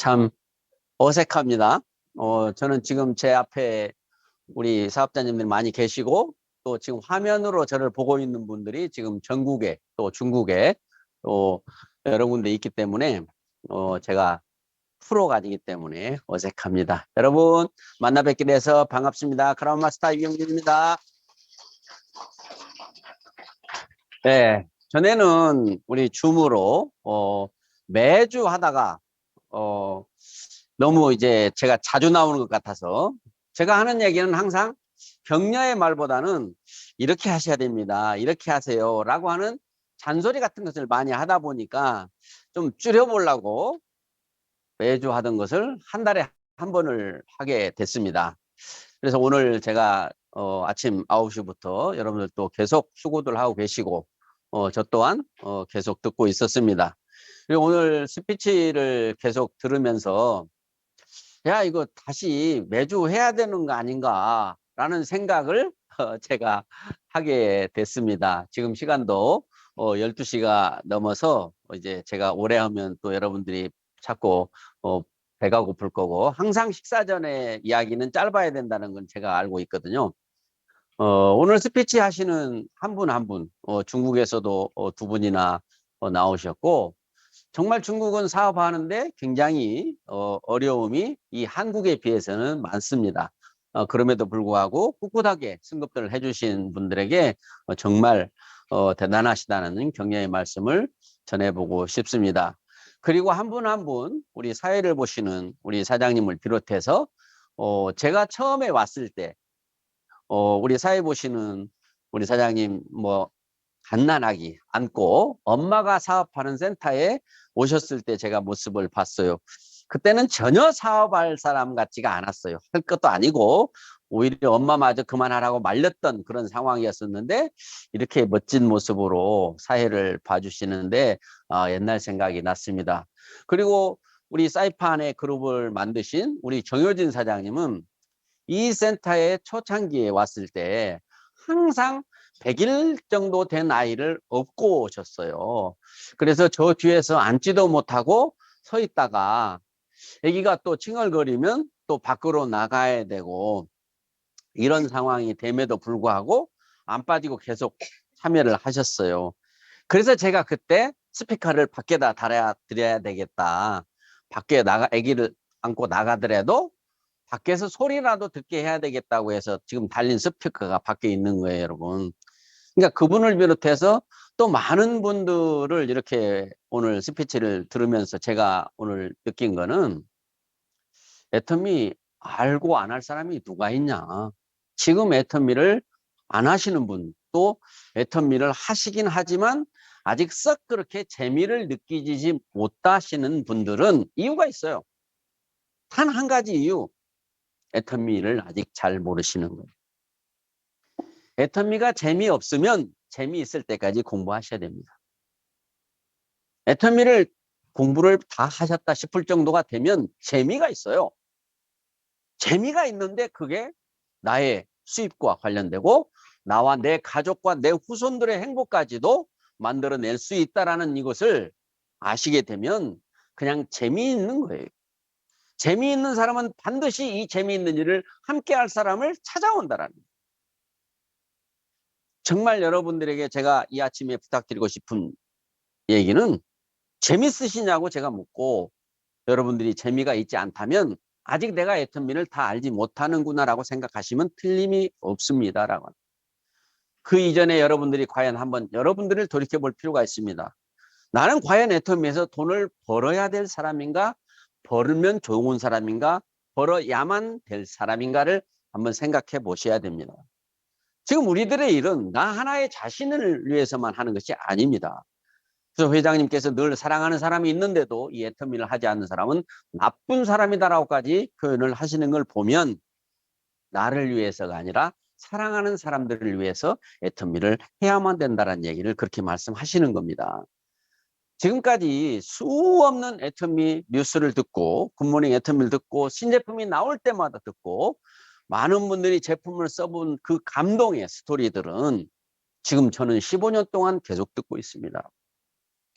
참 어색합니다. 어, 저는 지금 제 앞에 우리 사업자님들 많이 계시고 또 지금 화면으로 저를 보고 있는 분들이 지금 전국에 또 중국에 또 여러 군데 있기 때문에 어, 제가 프로가 아니기 때문에 어색합니다. 여러분 만나 뵙게 돼서 반갑습니다. 크라운 마스터 이경준입니다. 네, 전에는 우리 줌으로 어, 매주 하다가 어, 너무 이제 제가 자주 나오는 것 같아서 제가 하는 얘기는 항상 격려의 말보다는 이렇게 하셔야 됩니다. 이렇게 하세요. 라고 하는 잔소리 같은 것을 많이 하다 보니까 좀 줄여보려고 매주 하던 것을 한 달에 한 번을 하게 됐습니다. 그래서 오늘 제가 어, 아침 9시부터 여러분들 또 계속 수고들 하고 계시고 어, 저 또한 어, 계속 듣고 있었습니다. 그리고 오늘 스피치를 계속 들으면서 야 이거 다시 매주 해야 되는 거 아닌가 라는 생각을 어, 제가 하게 됐습니다. 지금 시간도 어, 12시가 넘어서 이제 제가 오래 하면 또 여러분들이 자꾸 어, 배가 고플 거고 항상 식사 전에 이야기는 짧아야 된다는 건 제가 알고 있거든요. 어, 오늘 스피치 하시는 한 분 한 분, 어, 중국에서도 어, 두 분이나 어, 나오셨고 정말 중국은 사업하는데 굉장히 어, 어려움이 이 한국에 비해서는 많습니다. 어, 그럼에도 불구하고 꿋꿋하게 승급들을 해주신 분들에게 어, 정말 어, 대단하시다는 격려의 말씀을 전해보고 싶습니다. 그리고 한 분 한 분 우리 사회를 보시는 우리 사장님을 비롯해서 어, 제가 처음에 왔을 때 어, 우리 사회 보시는 우리 사장님 뭐 갓난아기 안고 엄마가 사업하는 센터에 오셨을 때 제가 모습을 봤어요. 그때는 전혀 사업할 사람 같지가 않았어요. 할 것도 아니고 오히려 엄마마저 그만하라고 말렸던 그런 상황이었었는데 이렇게 멋진 모습으로 사회를 봐주시는데 어, 옛날 생각이 났습니다. 그리고 우리 사이판의 그룹을 만드신 우리 정효진 사장님은 이 센터에 초창기에 왔을 때 항상 100일 정도 된 아이를 업고 오셨어요. 그래서 저 뒤에서 앉지도 못하고 서 있다가 아기가 또 칭얼거리면 또 밖으로 나가야 되고 이런 상황이 됨에도 불구하고 안 빠지고 계속 참여를 하셨어요. 그래서 제가 그때 스피커를 밖에다 달아 드려야 되겠다. 밖에 나가 아기를 안고 나가더라도 밖에서 소리라도 듣게 해야 되겠다고 해서 지금 달린 스피커가 밖에 있는 거예요, 여러분. 그러니까 그분을 비롯해서 또 많은 분들을 이렇게 오늘 스피치를 들으면서 제가 오늘 느낀 거는 애터미 알고 안 할 사람이 누가 있냐. 지금 애터미를 안 하시는 분, 또 애터미를 하시긴 하지만 아직 썩 그렇게 재미를 느끼지 못하시는 분들은 이유가 있어요. 단 한 가지 이유. 애터미를 아직 잘 모르시는 거예요. 애터미가 재미없으면 재미있을 때까지 공부하셔야 됩니다. 애터미를 공부를 다 하셨다 싶을 정도가 되면 재미가 있어요. 재미가 있는데 그게 나의 수입과 관련되고 나와 내 가족과 내 후손들의 행복까지도 만들어낼 수 있다라는 이것을 아시게 되면 그냥 재미있는 거예요. 재미있는 사람은 반드시 이 재미있는 일을 함께 할 사람을 찾아온다라는. 정말 여러분들에게 제가 이 아침에 부탁드리고 싶은 얘기는 재밌으시냐고 제가 묻고 여러분들이 재미가 있지 않다면 아직 내가 애터미를 다 알지 못하는구나라고 생각하시면 틀림이 없습니다라고. 그 이전에 여러분들이 과연 한번 여러분들을 돌이켜 볼 필요가 있습니다. 나는 과연 애터미에서 돈을 벌어야 될 사람인가? 벌면 좋은 사람인가? 벌어야만 될 사람인가를 한번 생각해 보셔야 됩니다. 지금 우리들의 일은 나 하나의 자신을 위해서만 하는 것이 아닙니다. 그래서 회장님께서 늘 사랑하는 사람이 있는데도 이 애터미를 하지 않는 사람은 나쁜 사람이다라고까지 표현을 하시는 걸 보면 나를 위해서가 아니라 사랑하는 사람들을 위해서 애터미를 해야만 된다는 얘기를 그렇게 말씀하시는 겁니다. 지금까지 수 없는 애터미 뉴스를 듣고 굿모닝 애터미를 듣고 신제품이 나올 때마다 듣고 많은 분들이 제품을 써본 그 감동의 스토리들은 지금 저는 15년 동안 계속 듣고 있습니다.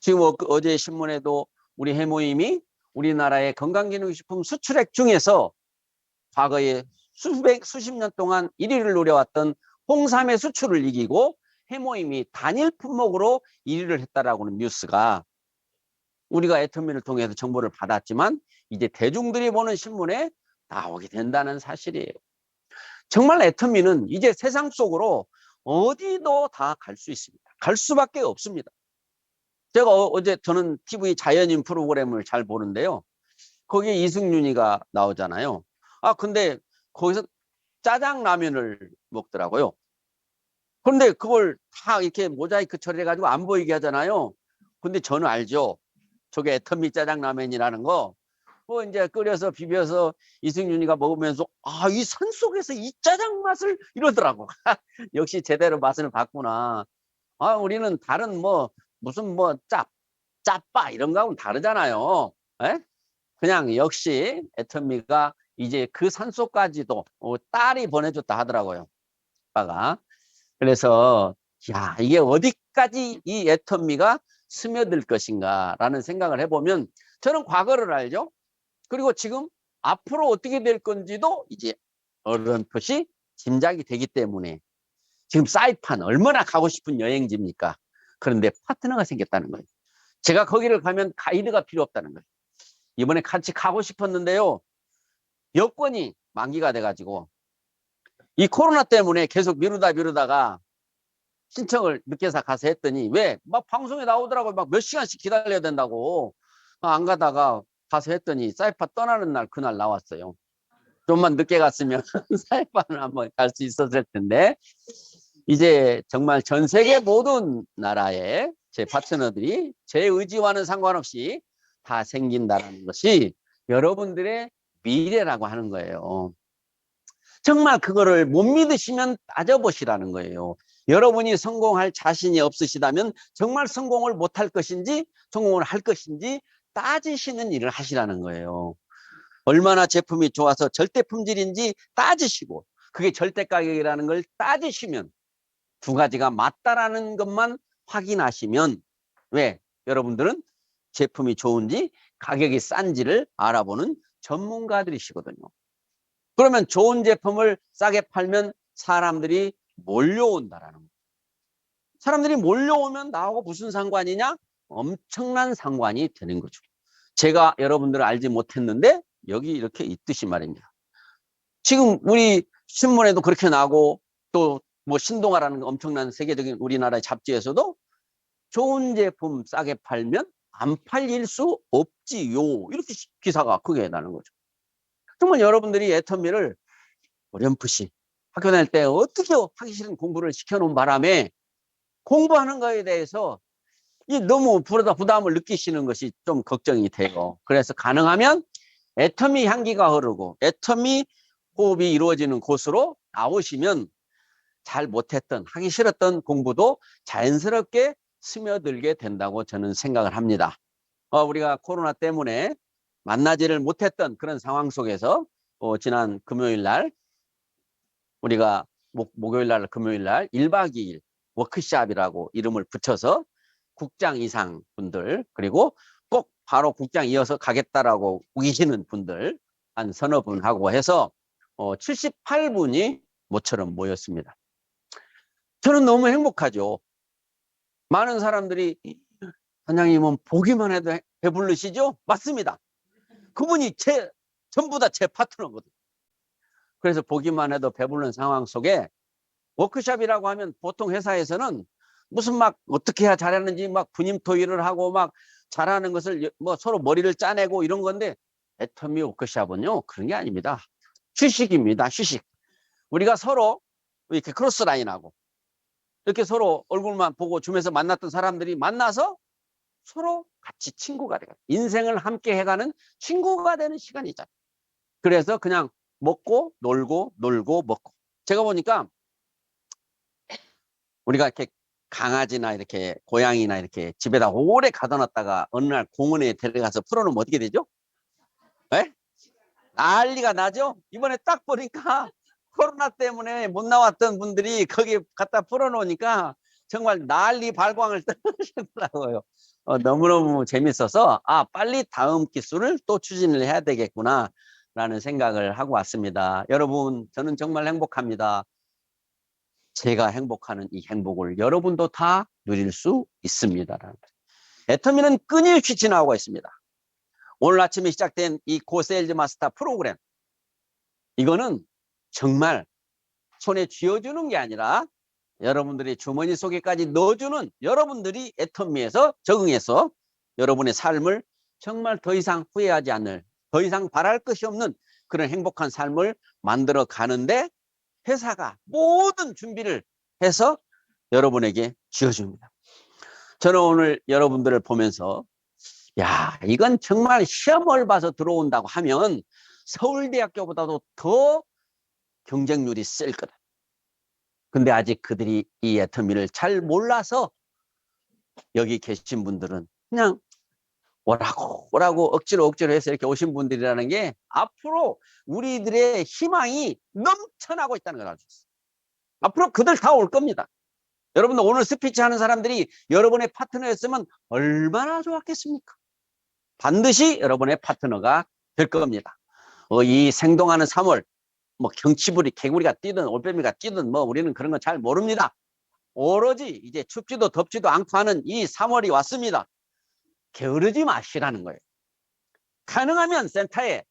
지금 어, 제 신문에도 우리 해모임이 우리나라의 건강기능식품 수출액 중에서 과거에 수백, 수십 년 동안 1위를 노려왔던 홍삼의 수출을 이기고 해모임이 단일 품목으로 1위를 했다라고는 뉴스가 우리가 애터미를 통해서 정보를 받았지만 이제 대중들이 보는 신문에 나오게 된다는 사실이에요. 정말 애터미는 이제 세상 속으로 어디도 다 갈 수 있습니다. 갈 수밖에 없습니다. 제가 어- 어제 저는 TV 자연인 프로그램을 잘 보는데요. 거기에 이승윤이가 나오잖아요. 아, 근데 거기서 짜장라면을 먹더라고요. 그런데 그걸 다 이렇게 모자이크 처리해가지고 안 보이게 하잖아요. 근데 저는 알죠. 저게 애터미 짜장라면이라는 거. 뭐 이제 끓여서 비벼서 이승윤이가 먹으면서 아, 이 산 속에서 이 짜장 맛을 이러더라고. 역시 제대로 맛을 봤구나. 아, 우리는 다른 뭐 무슨 뭐 짭, 짜빠 이런 거하고는 다르잖아요. 에? 그냥 역시 애터미가 이제 그 산속까지도 어, 딸이 보내줬다 하더라고요. 아빠가. 그래서 야 이게 어디까지 이 애터미가 스며들 것인가라는 생각을 해보면 저는 과거를 알죠. 그리고 지금 앞으로 어떻게 될 건지도 이제 어렴풋이 짐작이 되기 때문에 지금 사이판 얼마나 가고 싶은 여행지입니까? 그런데 파트너가 생겼다는 거예요. 제가 거기를 가면 가이드가 필요 없다는 거예요. 이번에 같이 가고 싶었는데요. 여권이 만기가 돼가지고 이 코로나 때문에 계속 미루다 미루다가 신청을 늦게서 가서 했더니 왜 막 방송에 나오더라고 막몇 시간씩 기다려야 된다고 아, 안 가다가 가서 했더니 사이파 떠나는 날 그날 나왔어요. 좀만 늦게 갔으면 사이판을 한번 갈 수 있었을 텐데 이제 정말 전 세계 모든 나라의 제 파트너들이 제 의지와는 상관없이 다 생긴다는 것이 여러분들의 미래라고 하는 거예요. 정말 그거를 못 믿으시면 따져보시라는 거예요. 여러분이 성공할 자신이 없으시다면 정말 성공을 못할 것인지 성공을 할 것인지 따지시는 일을 하시라는 거예요. 얼마나 제품이 좋아서 절대 품질인지 따지시고 그게 절대 가격이라는 걸 따지시면 두 가지가 맞다라는 것만 확인하시면 왜 여러분들은 제품이 좋은지 가격이 싼지를 알아보는 전문가들이시거든요. 그러면 좋은 제품을 싸게 팔면 사람들이 몰려온다라는 거예요. 사람들이 몰려오면 나하고 무슨 상관이냐? 엄청난 상관이 되는 거죠. 제가 여러분들을 알지 못했는데 여기 이렇게 있듯이 말입니다. 지금 우리 신문에도 그렇게 나고 또 뭐 신동아라는 엄청난 세계적인 우리나라의 잡지에서도 좋은 제품 싸게 팔면 안 팔릴 수 없지요. 이렇게 기사가 크게 나는 거죠. 정말 여러분들이 애터미를 어렴풋이 학교 다닐 때 어떻게 하기 싫은 공부를 시켜놓은 바람에 공부하는 거에 대해서 이 너무 부르다 부담을 느끼시는 것이 좀 걱정이 돼요. 그래서 가능하면 애터미 향기가 흐르고 애터미 호흡이 이루어지는 곳으로 나오시면 잘 못했던 하기 싫었던 공부도 자연스럽게 스며들게 된다고 저는 생각을 합니다. 어, 우리가 코로나 때문에 만나지를 못했던 그런 상황 속에서 어, 지난 금요일 날 우리가 목, 목요일 날 금요일 날 1박 2일 워크샵이라고 이름을 붙여서 국장 이상 분들 그리고 꼭 바로 국장 이어서 가겠다라고 우기시는 분들 한 서너 분하고 해서 어, 78분이 모처럼 모였습니다. 저는 너무 행복하죠. 많은 사람들이 선장님은 보기만 해도 해- 배부르시죠? 맞습니다. 그분이 제 전부 다 제 파트너거든요. 그래서 보기만 해도 배부른 상황 속에 워크샵이라고 하면 보통 회사에서는 무슨 막 어떻게 해야 잘하는지 막 분임 토의를 하고 막 잘하는 것을 여- 뭐 서로 머리를 짜내고 이런 건데 애터미 워크샵은요 그런 게 아닙니다. 휴식입니다. 휴식. 우리가 서로 이렇게 크로스 라인하고 이렇게 서로 얼굴만 보고 줌에서 만났던 사람들이 만나서 서로 같이 친구가 돼요. 인생을 함께 해가는 친구가 되는 시간이잖아요. 그래서 그냥 먹고 놀고 놀고 먹고 제가 보니까 우리가 이렇게 강아지나 이렇게 고양이나 이렇게 집에다 오래 가둬놨다가 어느 날 공원에 데려가서 풀어놓으면 어떻게 되죠? 에? 난리가 나죠? 이번에 딱 보니까 코로나 때문에 못 나왔던 분들이 거기 갖다 풀어놓으니까 정말 난리 발광을 떨으시더라고요. 어, 너무너무 재밌어서 아 빨리 다음 기술을 또 추진을 해야 되겠구나 라는 생각을 하고 왔습니다. 여러분 저는 정말 행복합니다. 제가 행복하는 이 행복을 여러분도 다 누릴 수 있습니다. 애터미는 끊임없이 지나오고 있습니다. 오늘 아침에 시작된 이 고세일즈 마스터 프로그램 이거는 정말 손에 쥐어주는 게 아니라 여러분들이 주머니 속에까지 넣어주는 여러분들이 애터미에서 적응해서 여러분의 삶을 정말 더 이상 후회하지 않을 더 이상 바랄 것이 없는 그런 행복한 삶을 만들어 가는데 회사가 모든 준비를 해서 여러분에게 쥐어줍니다. 저는 오늘 여러분들을 보면서 야 이건 정말 시험을 봐서 들어온다고 하면 서울대학교보다도 더 경쟁률이 셀 거다. 근데 아직 그들이 이 애터미를 잘 몰라서 여기 계신 분들은 그냥 오라고 오라고 억지로 억지로 해서 이렇게 오신 분들이라는 게 앞으로 우리들의 희망이 넘쳐나고 있다는 걸 알수 있어요. 앞으로 그들 다 올 겁니다. 여러분들 오늘 스피치 하는 사람들이 여러분의 파트너였으면 얼마나 좋았겠습니까? 반드시 여러분의 파트너가 될 겁니다. 어, 이 생동하는 3월 뭐 경치불이 개구리가 뛰든 올빼미가 뛰든 뭐 우리는 그런 건 잘 모릅니다. 오로지 이제 춥지도 덥지도 않고 하는 이 3월이 왔습니다. 게으르지 마시라는 거예요. 가능하면 센터에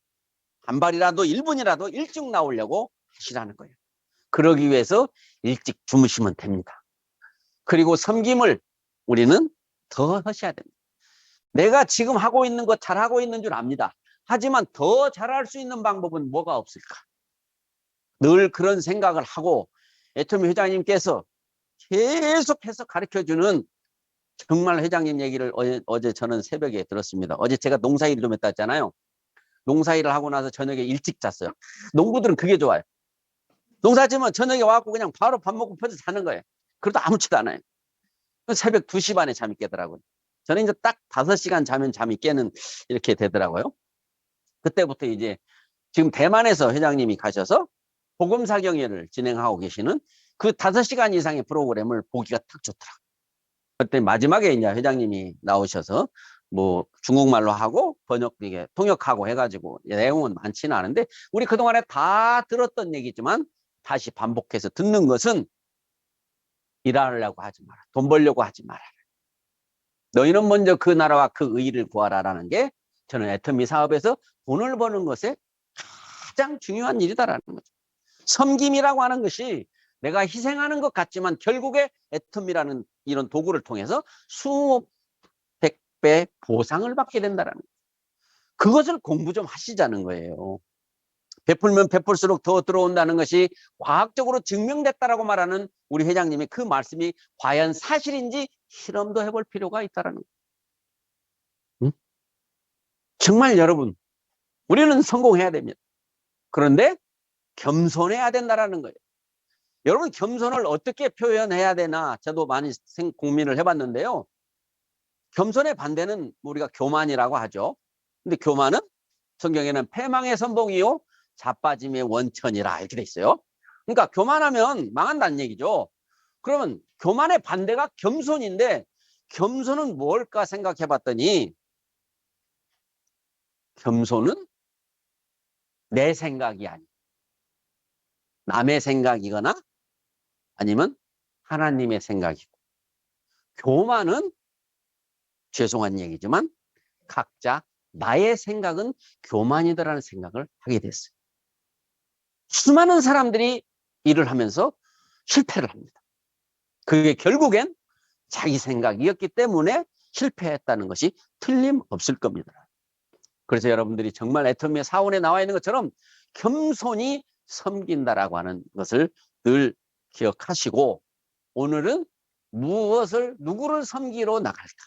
한 발이라도 1분이라도 일찍 나오려고 하시라는 거예요. 그러기 위해서 일찍 주무시면 됩니다. 그리고 섬김을 우리는 더 하셔야 됩니다. 내가 지금 하고 있는 거 잘하고 있는 줄 압니다. 하지만 더 잘할 수 있는 방법은 뭐가 없을까? 늘 그런 생각을 하고 애터미 회장님께서 계속해서 가르쳐주는 정말 회장님 얘기를 어제, 어제 저는 새벽에 들었습니다. 어제 제가 농사일을 좀 했다 했잖아요. 농사일을 하고 나서 저녁에 일찍 잤어요. 농부들은 그게 좋아요. 농사 지면 저녁에 와갖고 그냥 바로 밥 먹고 퍼져 자는 거예요. 그래도 아무렇지도 않아요. 새벽 2시 반에 잠이 깨더라고요. 저는 이제 딱 5시간 자면 잠이 깨는 이렇게 되더라고요. 그때부터 이제 지금 대만에서 회장님이 가셔서 복음 사경회를 진행하고 계시는 그 5시간 이상의 프로그램을 보기가 딱 좋더라고요. 그때 마지막에 이제 회장님이 나오셔서 뭐 중국말로 하고 번역 이게 통역하고 해가지고 내용은 많지는 않은데 우리 그동안에 다 들었던 얘기지만 다시 반복해서 듣는 것은 일하려고 하지 마라. 돈 벌려고 하지 마라. 너희는 먼저 그 나라와 그 의를 구하라라는 게 저는 애터미 사업에서 돈을 버는 것에 가장 중요한 일이다라는 거죠. 섬김이라고 하는 것이 내가 희생하는 것 같지만 결국에 애텀이라는 이런 도구를 통해서 수백 배 보상을 받게 된다는. 그것을 공부 좀 하시자는 거예요. 베풀면 베풀수록 더 들어온다는 것이 과학적으로 증명됐다라고 말하는 우리 회장님의 그 말씀이 과연 사실인지 실험도 해볼 필요가 있다라는 거예요. 응? 정말 여러분, 우리는 성공해야 됩니다. 그런데 겸손해야 된다라는 거예요. 여러분 겸손을 어떻게 표현해야 되나 저도 많이 생, 고민을 해봤는데요. 겸손의 반대는 우리가 교만이라고 하죠. 근데 교만은 성경에는 패망의 선봉이요 자빠짐의 원천이라 이렇게 돼 있어요. 그러니까 교만하면 망한다는 얘기죠. 그러면 교만의 반대가 겸손인데 겸손은 뭘까 생각해 봤더니 겸손은 내 생각이 아니 남의 생각이거나 아니면 하나님의 생각이고 교만은 죄송한 얘기지만 각자 나의 생각은 교만이다라는 생각을 하게 됐어요. 수많은 사람들이 일을 하면서 실패를 합니다. 그게 결국엔 자기 생각이었기 때문에 실패했다는 것이 틀림없을 겁니다. 그래서 여러분들이 정말 애터미의 사원에 나와 있는 것처럼 겸손히 섬긴다라고 하는 것을 늘 기억하시고 오늘은 무엇을 누구를 섬기러 나갈까?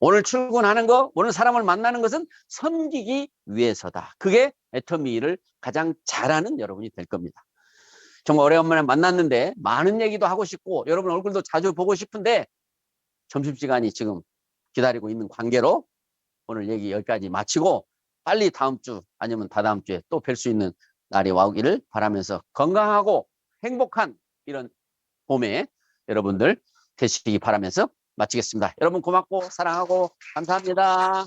오늘 출근하는 거, 오늘 사람을 만나는 것은 섬기기 위해서다. 그게 애터미 일을 가장 잘하는 여러분이 될 겁니다. 정말 오래간만에 만났는데 많은 얘기도 하고 싶고 여러분 얼굴도 자주 보고 싶은데 점심시간이 지금 기다리고 있는 관계로 오늘 얘기 여기까지 마치고 빨리 다음 주 아니면 다다음 주에 또 뵐 수 있는 날이 와오기를 바라면서 건강하고 행복한 이런 봄에 여러분들 되시기 바라면서 마치겠습니다. 여러분 고맙고 사랑하고 감사합니다.